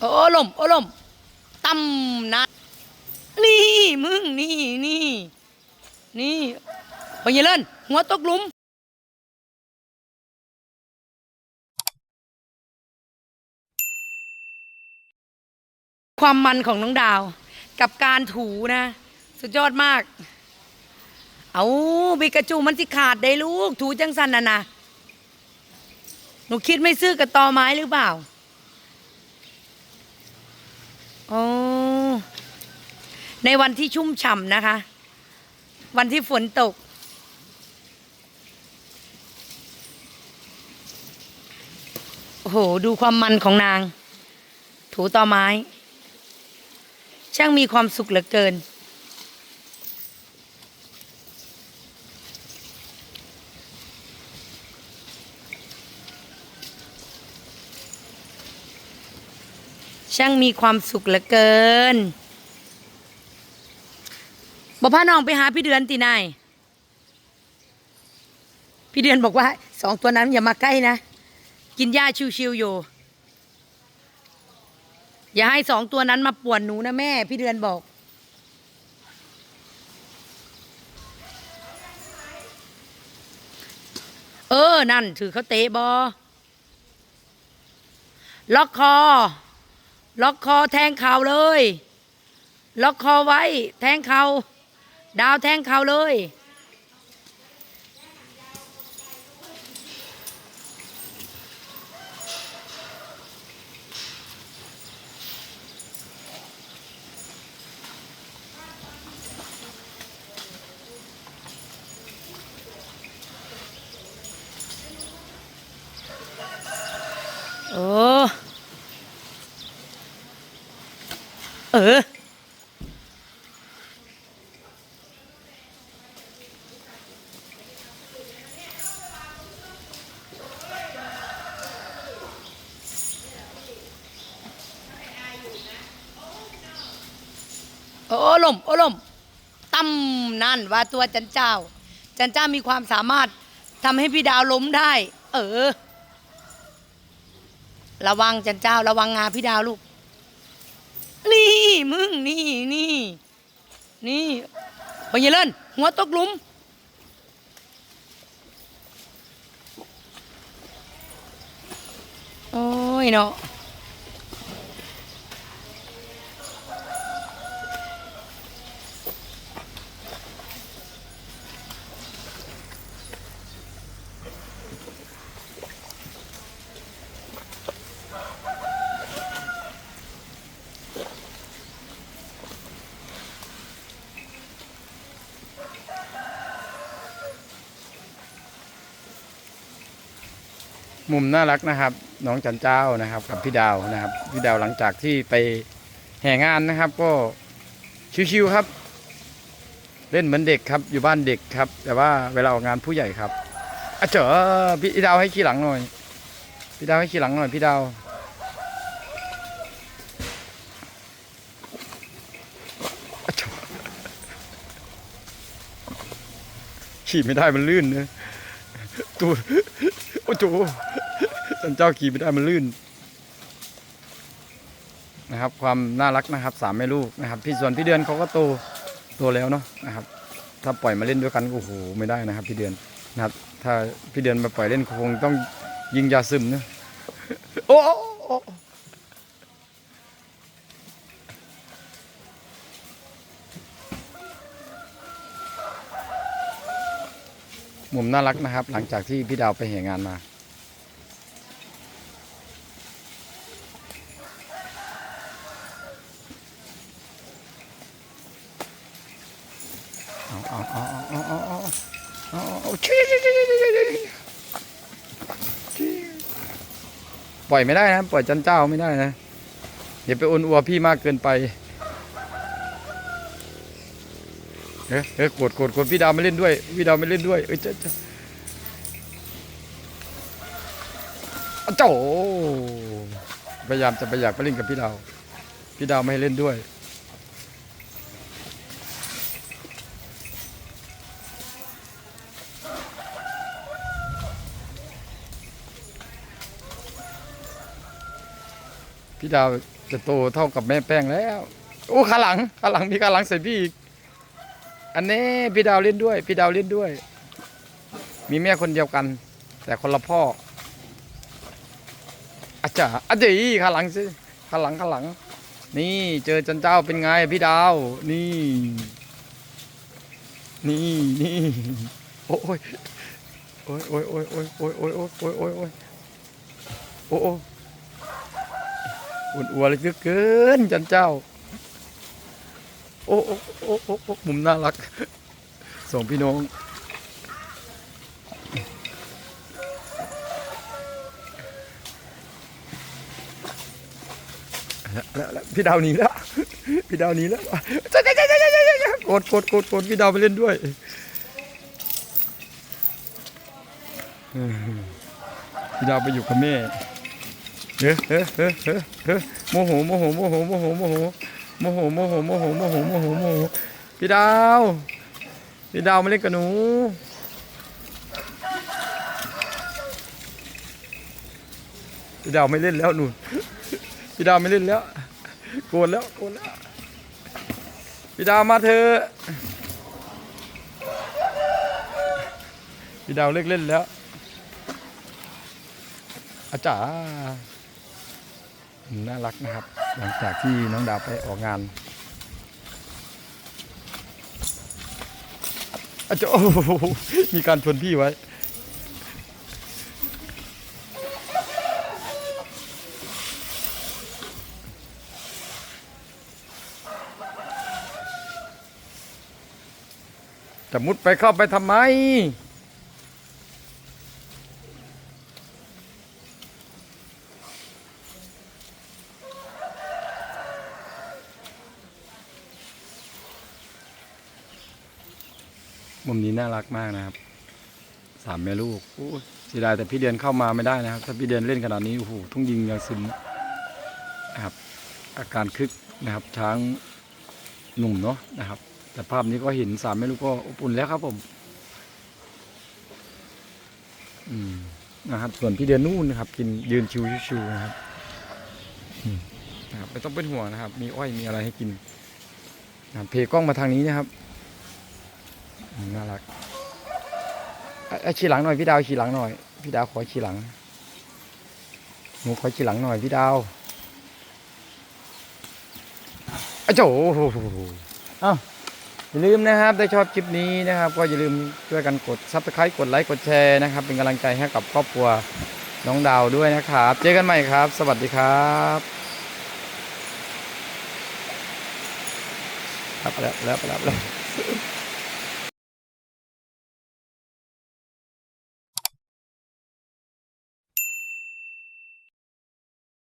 โอ้ลมโอ้ลมตั้มนะนี่มึงนี่นี่นี่ไปยเล่นหัวตกหลุมความมันของน้องดาว กับการถูนะ สุดยอดมาก เอาบิกาจูมันสิขาดได้ลูก ถูจังสันนะนะหนูคิดไม่ซื้อกับตอไม้หรือเปล่า อ๋อ ในวันที่ชุ่มฉ่ำนะคะ วันที่ฝนตก โอ้โห ดูความมันของนาง ถูต่อไม้ ช่างมีความสุขเหลือเกิน ช่างมีความสุขเหลือเกินบอกพาน้องไปหาพี่เดือนตีนายพี่เดือนบอกว่าสองตัวนั้นอย่ามาใกล้นะ กินหญ้าชิวๆอยู่ อย่าให้สองตัวนั้นมาป่วนหนูนะแม่ พี่เดือนบอก เออ นั่น ถือเขาเตะบอล็อกคอ ล็อกคอแทงเข่าเลย ล็อกคอไว้ แทงเข่าดาวแทงเข่าเลย โอ้ เออ โอ้ลมโอ้ลมตั้มนั่นว่าตัวจันเจ้า จันเจ้ามีความสามารถทำให้พี่ดาวล้มได้ เออ ระวังจันเจ้า ระวังงาพี่ดาวลูก นี่มึงนี่นี่นี่ไปเยเล่นหัวตกหลุมโอ้ยเนาะ มุมน่ารักนะครับ น้องจันเจ้านะครับกับพี่ดาวนะครับพี่ดาวหลังจากที่ไปแห่งานนะครับ ก็ชิวๆครับ เล่นเหมือนเด็กครับอยู่บ้านเด็กครับ แต่ว่าเวลาออกงานผู้ใหญ่ครับอะเจ๋อพี่ดาวให้ขี่หลังหน่อย พี่ดาวให้ขี่หลังหน่อยพี่ดาวขี่ไม่ได้มันลื่นเนะตัวโอ้โห จันเจ้าขี่ไม่ได้มันลื่นนะครับ ความน่ารักนะครับสามแม่ลูกนะครับ พี่ส่วนพี่เดือนเขาก็โตโตแล้วเนาะนะครับ ถ้าปล่อยมาเล่นด้วยกันโอ้โหไม่ได้นะครับ พี่เดือนนะครับ ถ้าพี่เดือนมาปล่อยเล่นคงต้องยิงยาซึมเนาะโอ้โอ้โอ้มุมน่ารักนะครับ หลังจากที่พี่ดาวไปเหงานมา ปล่อยไม่ได้นะปล่อยจันเจ้าไม่ได้นะอย่าไปอุนอัวพี่มากเกินไปเฮ้ยเฮ้ยกดกดกดพี่ดาวมาเล่นด้วยพี่ดาวมาเล่นด้วยเอ้ยเจ้าเจ้าพยายามจะไปอยากไปเล่นกับพี่ดาวพี่ดาวไม่ให้เล่นด้วย พี่ดาวจะโตเท่ากับแม่แป้งแล้ว โอ้ขาหลังขาหลังมีขาหลังใส่พี่อีก อันนี้พี่ดาวเล่นด้วย พี่ดาวเล่นด้วย มีแม่คนเดียวกัน แต่คนละพ่ออาจารย์อาจารย์ขาหลังสิขาหลังขาหลัง นี่เจอจันเจ้าเป็นไงพี่ดาว นี่ นี่นี่โอ้ยโอ้ยโอ้ยโอ้ยโอ้ยโอ้ยโอ้ยโอ้ยโอ้ยโอ้ยโอ้ย อุ่นอัวเลยเลือเกินจันเจ้าโอ้โอ้โอ้โอ้โอ้มุมน่ารักสองพี่น้อง แล้วแล้วพี่ดาวหนีแล้ว พี่ดาวหนีแล้วจ้าจ้าจ้าจ้าจ้าจ้ากดกดกดกดพี่ดาวไปเล่นด้วยพี่ดาวไปอยู่กับแม่ เฮ้เฮ้เฮ้เฮ้โมโหโมโหโมโหโมโหโมโหโมโหโมโหโมโหโมโหโมโหโมโหพี่ดาวพี่ดาวมาเล่นกับหนูพี่ดาวไม่เล่นแล้วหนูพี่ดาวไม่เล่นแล้วโกรธแล้วโกรธแล้วพี่ดาวมาเถอะพี่ดาวเลิกเล่นแล้วอาจารย์ น่ารักนะครับ หลังจากที่น้องดาวไปออกงานอาจโอ้มีการชวนพี่ไว้ จะมุดไปเข้าไปทำไม มุมนี้น่ารักมากนะครับสามแม่ลูกโอ้เสียดายแต่พี่เดือนเข้ามาไม่ได้นะครับถ้าพี่เดือนเล่นขนาดนี้โอ้โหต้องยิงยางซึมนะครับ อาการคึกนะครับช้างหนุ่มเนาะนะครับ แต่ภาพนี้ก็เห็นสามแม่ลูกก็อบอุ่นแล้วครับผมอืมนะครับส่วนพี่เดือนนู่นนะครับ กินยืนชิวๆนะครับนะครับไม่ต้องเป็นห่วงนะครับ มีอ้อยมีอะไรให้กินนะครับเพกล้องมาทางนี้นะครับ น่ารักอะอะขี่หลังหน่อยพี่ดาวขี่หลังหน่อย พี่ดาวขอขี่หลังหนูขอขี่หลังหน่อยพี่ดาวอะโจอ้าวอย่าลืมนะครับถ้าชอบคลิปนี้นะครับ ก็อย่าลืมช่วยกันกดซับสไครต์กดไลค์กดแชร์นะครับ เป็นกำลังใจให้กับครอบครัวน้องดาวด้วยนะครับ เจอกันใหม่ครับ สวัสดีครับครับแล้วแล้วแล้ว